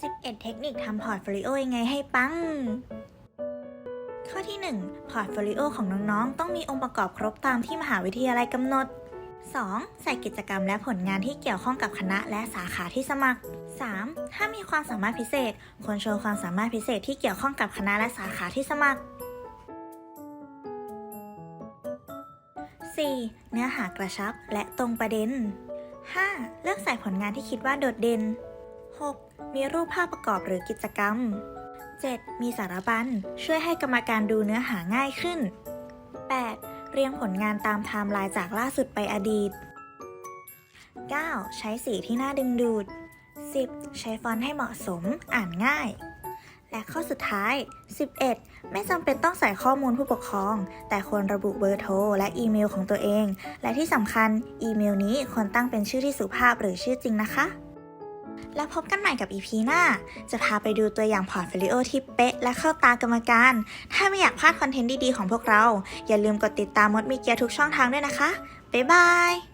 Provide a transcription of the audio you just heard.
11 เทคนิคทำพอร์ตโฟลิโอยังไงให้ปัง ข้อที่ 1 พอร์ตโฟลิโอของน้องๆ ต้องมีองค์ประกอบครบตามที่มหาวิทยาลัยกำหนด 2. ใส่กิจกรรมและผลงานที่เกี่ยวข้องกับคณะและสาขาที่สมัคร 3. ถ้ามีความสามารถพิเศษ ควรโชว์ความสามารถพิเศษที่เกี่ยวข้องกับคณะและสาขาที่สมัคร 4. เนื้อหากระชับและตรงประเด็น 5. เลือกใส่ผลงานที่คิดว่าโดดเด่น 6. มีรูปภาพประกอบหรือกิจกรรม 7. มีสารบัญช่วยให้กรรมการดูเนื้อหาง่ายขึ้น 8. เรียงผลงานตามไทม์ไลน์จากล่าสุดไปอดีต 9. ใช้สีที่น่าดึงดูด 10. ใช้ฟอนต์ให้เหมาะสม อ่านง่าย และข้อสุดท้าย 11 ไม่จำเป็นต้องใส่ข้อมูลผู้ปกครอง แต่ควรระบุเบอร์โทรและอีเมลของตัวเอง และที่สำคัญ อีเมลนี้ควรตั้งเป็นชื่อที่สุภาพหรือชื่อจริงนะคะ แล้วพบกันใหม่กับ EP หน้า จะพาไปดูตัวอย่างพอร์ตโฟลิโอที่เป๊ะและเข้าตากรรมการ ถ้าไม่อยากพลาดคอนเทนต์ดีๆของพวกเรา อย่าลืมกดติดตามมดมีเกียร์ทุกช่องทางด้วยนะคะ บ๊ายบาย